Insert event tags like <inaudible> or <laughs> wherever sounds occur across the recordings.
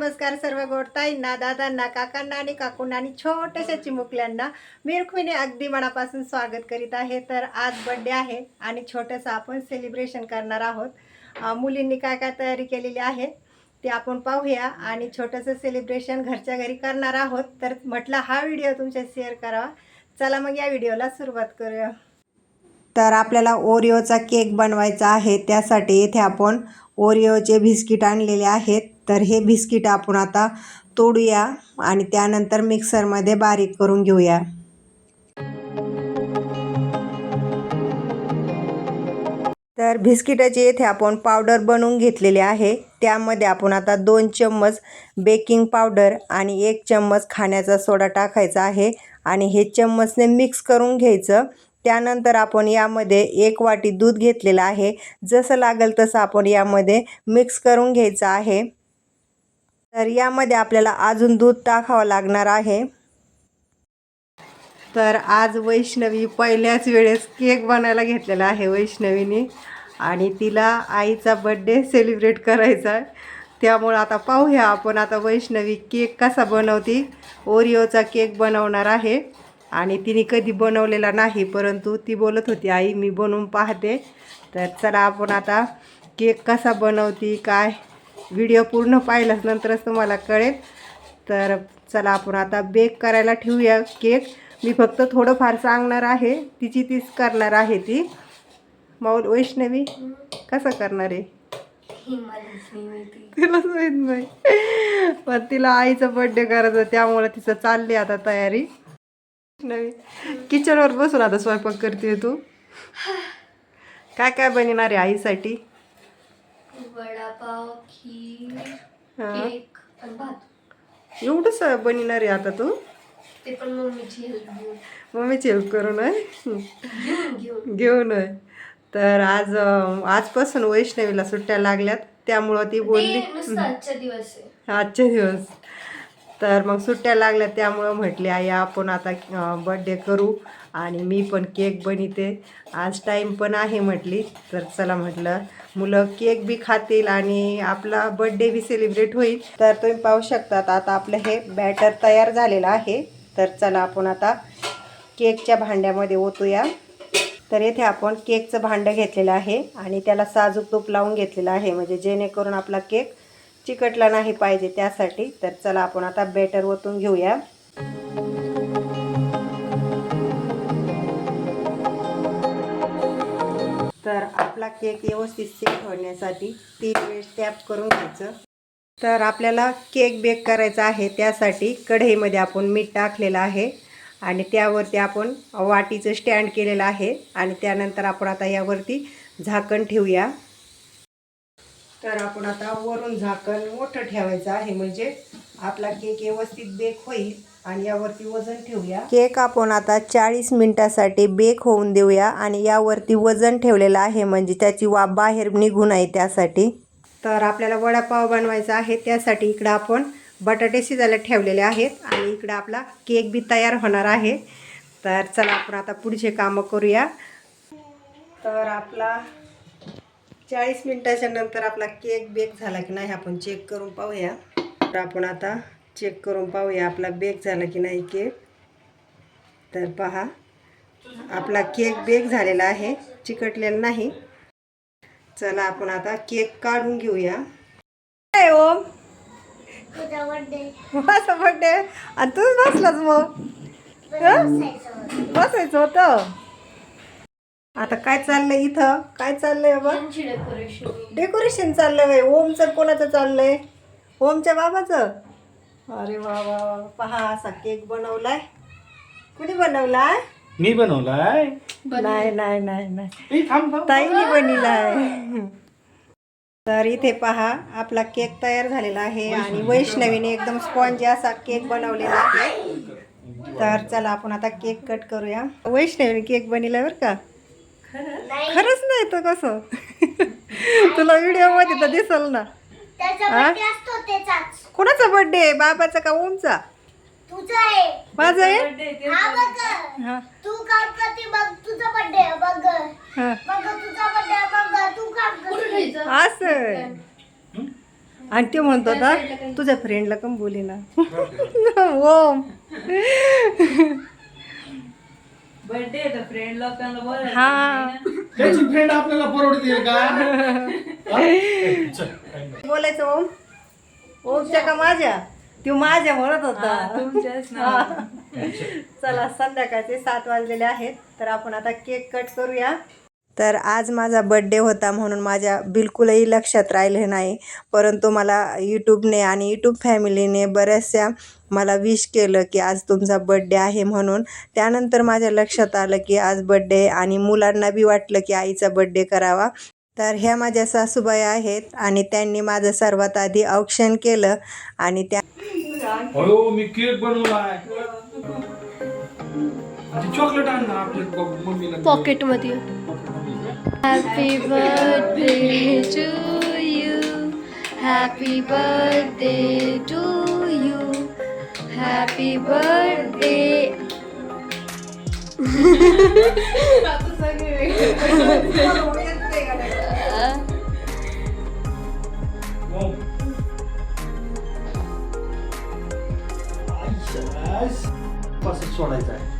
नमस्कार सर्व गोडताईंना दादांना काकांना आणि काकूंना आणि छोट्याशा चिमुकल्यांना. मी रुक्मिणी अगदी मनापासून स्वागत करीत आहे. तर आज बड्डे आहे आणि छोटंसं आपण सेलिब्रेशन करणार आहोत. मुलींनी काय काय तयारी केलेली आहे ते आपण पाहूया आणि छोटंसं सेलिब्रेशन घरच्या घरी करणार आहोत. तर म्हटलं हा व्हिडिओ तुमच्या शेअर करावा. चला मग या व्हिडिओला सुरुवात करूया. तर आपल्याला ओरिओचा केक बनवायचा आहे. त्यासाठी इथे आपण ओरिओचे बिस्किट आणलेले आहेत. तर हे बिस्किट आपण आता तोडूया आणि त्यानंतर मिक्सरमध्ये बारीक करून घेऊया. तर बिस्किटाची येथे आपण पावडर बनवून घेतलेली आहे. त्यामध्ये आपण आता दोन चम्मच बेकिंग पावडर आणि एक चम्मच खाण्याचा सोडा टाकायचा आहे आणि हे चम्मचने मिक्स करून घ्यायचं. त्यानंतर आपण यामध्ये एक वाटी दूध घेतलेलं आहे. जसं लागेल तसं आपण यामध्ये मिक्स करून घ्यायचं आहे. तर यामध्ये आपल्याला अजून दूध टाकावं लागणार आहे. तर आज वैष्णवी पहिल्याच वेळेस केक बनायला घेतलेला आहे वैष्णवीने. आणि तिला आईचा बड्डे सेलिब्रेट करायचा आहे. त्यामुळं आता पाहूया आपण आता वैष्णवी केक कसा बनवती. ओरिओचा केक बनवणार आहे. आणि तिने कधी बनवलेला नाही परंतु ती बोलत होती आई मी बनवून पाहते. तर चला आपण आता केक कसा बनवती काय? व्हिडिओ पूर्ण पाहिल्याच नंतरच तुम्हाला कळेल. तर चला आपण आता बेक करायला ठेवूया केक. मी फक्त थोडंफार सांगणार आहे तिची तीच करणार आहे ती. माऊल वैष्णवी कसं करणार आहे? तिलाच माहीत नाही. पण तिला आईचा बर्थडे करायचा त्यामुळे तिचं चालली आता तयारी. वैष्णवी किचनवर बसून आता स्वयंपाक करते तू. काय काय बनवणार आहे आईसाठी? वडापाव खीर हा. केक आणि भात. एवढंच बनवणार आहे आता तू? ते पण मम्मीची हेल्प घेऊन. मम्मीची हेल्प करू नये घेऊन घेऊन. घेऊन आहे तर आज अं, आजपासून वैष्णवीला सुट्ट्या लागल्यात त्यामुळं ती बोलली ते नुसतं आजचा दिवस आहे. आजचे दिवस. तर मग सुट्ट्या लागल्या त्यामुळं म्हटली आई आपण आता बड्डे करू आणि मी पण केक बनिते आज टाईम पण आहे म्हटली तर चला म्हटलं मुलं केक बी खातील आणि आपला बड्डे बी सेलिब्रेट होईल. तर तुम्ही पाहू शकतात आता आपलं हे बॅटर तयार झालेलं आहे. तर चला आपण आता केकच्या भांड्यामध्ये ओतूया. तर येथे आपण केकचं भांडं घेतलेलं आहे आणि त्याला साजूक तूप लावून घेतलेलं आहे. म्हणजे जेणेकरून आपला केक चिकटला नाही पाहिजे त्यासाठी. तर चला आपण आता बेटर ओतून घेऊया. तर आपला केक व्यवस्थित सेट होण्यासाठी तीन वेळेस टॅप करून घ्यायचं. तर आपल्याला केक बेक करायचा आहे त्यासाठी कढईमध्ये आपण मीठ टाकलेलं आहे आणि त्यावरती आपण वाटीचं स्टँड केलेलं आहे आणि त्यानंतर आपण आता यावरती झाकण ठेवूया. तर आपण आता वरून झाकण मोठं ठेवायचं आहे. म्हणजे आपला केक व्यवस्थित बेक होईल आणि यावरती वजन ठेवूया. केक आपण आता चाळीस मिनिटासाठी बेक होऊन देऊया आणि यावरती वजन ठेवलेलं आहे. म्हणजे त्याची वाफ बाहेर निघून आहे त्यासाठी. तर आपल्याला वडापाव बनवायचा आहे. त्यासाठी इकडं आपण बटाटे शिजायला ठेवलेले आहेत आणि इकडं आपला केक बी तयार होणार आहे. तर चला आपण आता पुढचे कामं करूया. तर आपला चाळीस मिनटाच्या नंतर आपला केक बेक झाला की नाही आपण चेक करून पाहूया. तर आपण आता चेक करून पाहूया आपला बेक झाला की नाही केक. तर पहा आपला केक बेक झालेला आहे चिकटलेला नाही. चला आपण आता केक काढून घेऊया. काय ओम बर्थडे माझा बर्थडे आणि तूच बसलाच मग? बसायचं होतं. आता काय चाललंय इथं? काय चाललंय बाबा? डेकोरेशन डेकोरेशन चाललंय बाई. ओमचं कोणाचं चाललंय? ओमच्या बाबाचं? अरे वा वा वा. पहा असा केक बनवलाय. कुणी बनवलाय? मी बनवलाय. नाही नाही नाही नाही. ए, थांब थांब. ताईने बनवलाय. तर इथे पहा आपला केक तयार झालेला आहे आणि वैष्णवीने एकदम स्पॉन्जी असा केक बनवलेला आहे. तर चला आपण आता केक कट करूया. वैष्णवीने केक बनवलाय बरं का? खरंच नाही तर कसं? तुला व्हिडिओमध्ये तर दिसल ना. हा? बर्थडे कोणाचा बर्थडे बाबाचा का ओमचा? तुझा आहे. माझा आहे? हा बघ. हा. तू काउंट करते बघ. तुझा बर्थडे बघ. हा. बघ तुझा बर्थडे बघ. तू काउंट करते. असं आणि ते म्हणतो होता तुझ्या फ्रेंडला कम बोले ना. <laughs> ओम. बर्थडे तर फ्रेंड लोकांना बोला हा. त्याची फ्रेंड आपल्याला परवडतील का? <laughs> हा? ए, चल, काही नाही. बोलायचं ओम? ओमच्या का माझ्या? तू माझ्या म्हणत होता. तुमच्याच ना. हा. चला संध्याकाळचे सात वाजलेले आहेत. तर आपण आता केक कट करूया. तर आज माझा बड्डे होता म्हणून माझ्या बिलकुलही लक्षात राहिले नाही. परंतु मला यूट्यूबने आणि यूट्यूब फॅमिलीने बऱ्याचशा मला विश केलं की आज तुमचा बड्डे आहे म्हणून. त्यानंतर माझ्या लक्षात आलं की आज बड्डे आणि मुलांना बी वाटलं की आईचा बड्डे करावा. तर ह्या माझ्या सासूबाई आहेत आणि त्यांनी माझं सर्वात आधी औक्षण केलं आणि त्या मी केक बनवलाय. चॉकलेट आण ना आपल्या मम्मीला पॉकेटमध्ये happy birthday to you happy birthday to you happy birthday सोडायचं आहे.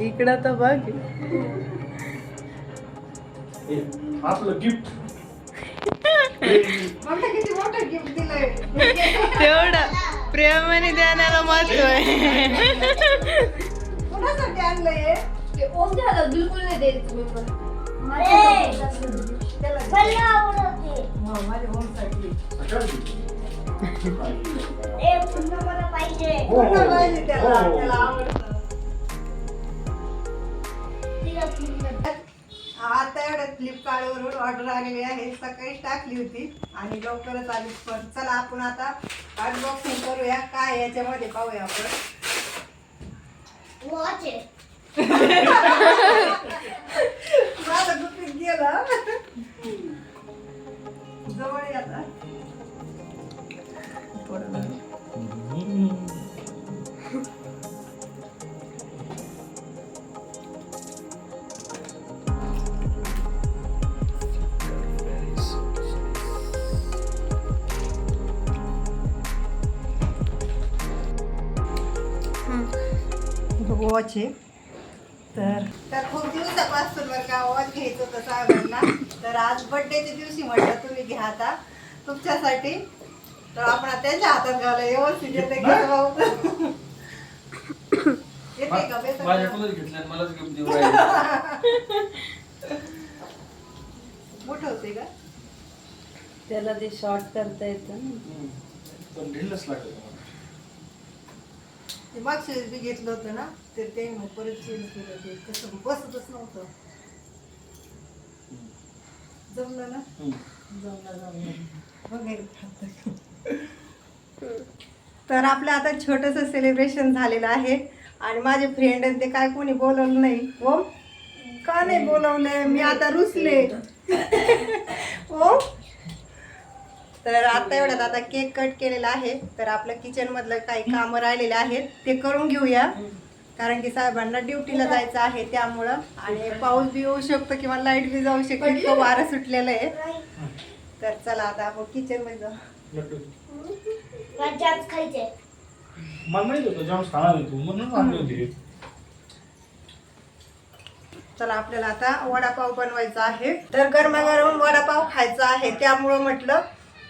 इकडं तर बघ. आपलं गिफ्ट तेवढं. प्रेमाने द्यायला महत्त्व आहे. कोणासाठी आणलंय? बिलकुल नाही देत तुम्ही पण. ए, मला आवडते. माझ्या ओमसाठी. ए, पुन्हा मला पाहिजे. हो, पाहिजे त्याला हो. आवडतं. आता एवढ्या फ्लिपकार्टवरून ऑर्डर आलेली आहे. सकाळीच टाकली होती आणि लवकरच आली पण चला आपण आता अनबॉक्सिंग करूया. काय याच्यामध्ये पाहूया आपण. वॉच आहे. <laughs> माझं गुपित गेलं. जवळ ये आता. वॉच आहे तर तर खूप दिवसापासून बरं का वॉच घ्यायचं होतं साहेबांना तर आज बड्डेच्या दिवशी म्हटलं तुम्ही घ्या आता तुमच्यासाठी. तर आपण आता त्यांच्या हातात घाला व्यवस्थित येते का भाऊ? येते का? बेसन? माझ्याकडूनच घेतलं आणि मलाच गिफ्ट देऊ राहिले. मोठं होते का? त्याला ते शॉर्ट करता येतं ना. पण ढिलच लागलं मला. ते मागच्या वेळेस बी घेतलं होतं ना? तर ते मग परत चेंज केलं ते. कसं बसतच नव्हतं. जमलं ना. जमलं जमलं. <laughs> तर आपलं आता छोटंसं सेलिब्रेशन झालेलं आहे. आणि माझे फ्रेंड ते काय कोणी बोलवलं नाही. हो? का नाही बोलवले मी आता रुसले. <laughs> हो? तर आता एवढ्यात आता केक कट केलेला आहे. तर आपलं किचन मधलं काही कामं राहिलेले आहेत ते करून घेऊया. कारण की साहेबांना ड्युटीला जायचं आहे त्यामुळं. आणि पाऊस बी येऊ शकतो किंवा लाइट बी जाऊ शकते इतकं वारं सुटलेलं आहे. तर चला आता आपण किचनमध्ये जाऊ. लड्डू. मला जाम खायचे. मला माहीत होतं जाम्स खाणार आहे तू म्हणून आणले होते चला आपल्याला आता वडापाव बनवायचा आहे. तर गरमागरम वडापाव खायचा आहे त्यामुळं म्हटलं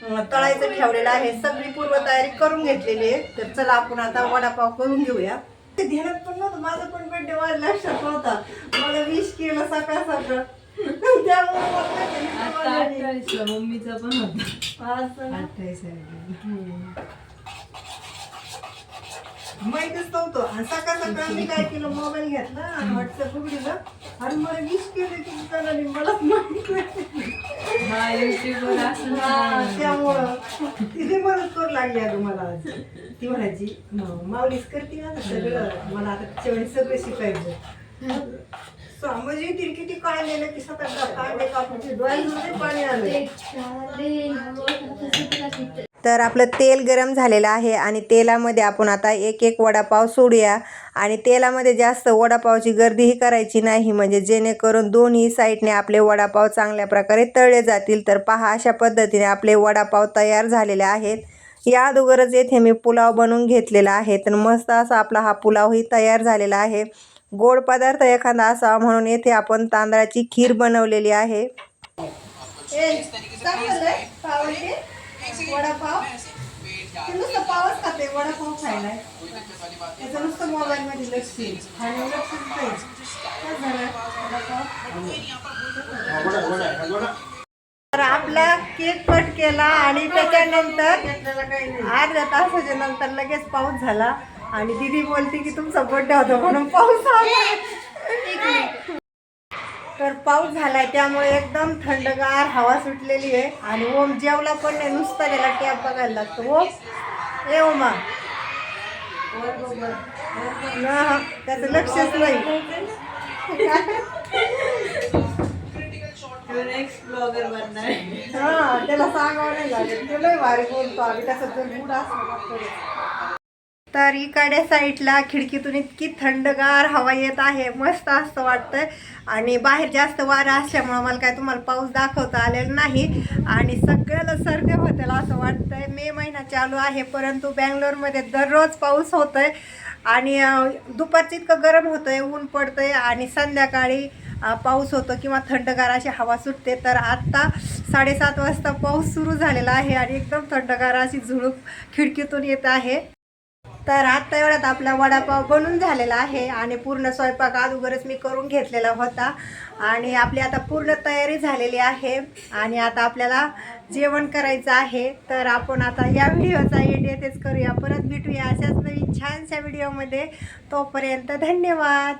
अं, तळायचं ठेवलेलं आहे. सगळी पूर्वतयारी करून घेतलेली आहे. तर चला आपण आता वडापाव करून घेऊया. ते ध्यानात पण नव्हतं. माझा पण बर्थडे माझ्या लक्षात नव्हता मला विश केलं सकाळ सकाळ. त्यामुळे मला काही आता समजलं नाही. अठ्ठावीसला मम्मीचा पण होता. असं ना. अठ्ठावीस आहे माहितच नव्हतं. आणि सकाळ सकाळ मी काय केलं? मोबाईल घेतला आणि व्हॉट्सअप उघडलं. आणि मला विश केलं की करायला मलाच माहीत नाही. हा युट्यूबवर असं हा, त्यामुळं. तिथे मदत करू लागली अगं मला आज. ती म्हणायची "म, माऊलीच करते ना सगळं. मला आता तिच्यावेळी सगळं शिकायचं समज येतील किती काढलेलं की स्वतः काढले कापूचे म्हणजे डोळ्यामध्ये पाणी आलं तर आपलं तेल गरम झालेलं आहे आणि तेलामध्ये आपण आता एक एक वडापाव सोडूया. आणि तेलामध्ये जास्त वडापावची गर्दीही करायची नाही म्हणजे जेणेकरून दोन्ही साईडने आपले वडापाव चांगल्या प्रकारे तळले जातील. तर पहा अशा पद्धतीने आपले वडापाव तयार झालेले आहेत. या अगोदरच येथे मी पुलाव बनवून घेतलेला आहे. तर मस्त असा आपला हा पुलावही तयार झालेला आहे. गोड पदार्थ एखादा असावा म्हणून येथे आपण तांदळाची खीर बनवलेली आहे. वडापाव. ते नुसतं पावच खाते वडापाव खायला त्याचं नुसतं लक्ष झालं? वडापाव? आपला केक कट केला आणि त्याच्यानंतर अर्ध्या तासाच्या नंतर लगेच पाऊस झाला. आणि दीदी बोलते की तुमचा बर्थडे होता म्हणून पाऊस आला. तर पाऊस झालाय त्यामुळे एकदम थंडगार हवा सुटलेली आहे. आणि ओम जेवला पण नाही नुसता त्याला टॅप बघायला लागतो. ओम ए ओमा. त्याचं लक्षच नाही. <laughs> हा त्याला सांगावं नाही लागेल लय भारी बोलतो आम्ही. जर मूड असला तर. तर इकडे साईडला खिडकीतून इतकी थंडगार हवा येत आहे. मस्त असं वाटतंय. आणि बाहेर जास्त वारं असल्यामुळं मला काय तुम्हाला पाऊस दाखवता आलेला नाही. आणि सगळ्याला सर्दी होतेला असं वाटतंय. मे महिना चालू आहे परंतु बँगलोरमध्ये दररोज पाऊस होतोय. आणि अं, दुपारचं इतकं गरम होतंय ऊन पडतंय. आणि संध्याकाळी पाऊस होतो किंवा थंडगार अशी हवा सुटते तर आत्ता साडेसात वाजता पाऊस सुरू झालेला आहे आणि एकदम थंडगार अशी झुळूक खिडकीतून येत आहे. तर आत्ता एवढ्यात आपला वडापाव बनून झालेला आहे आणि पूर्ण स्वयंपाक अगोदरच मी करून घेतलेला होता. आणि आपली आता पूर्ण तयारी झालेली आहे आणि आता आपल्याला जेवण करायचं आहे. तर आपण आता या व्हिडिओचा एंड येथेच करूया. परत भेटूया अशाच नवीन छानशा व्हिडिओमध्ये. तोपर्यंत धन्यवाद.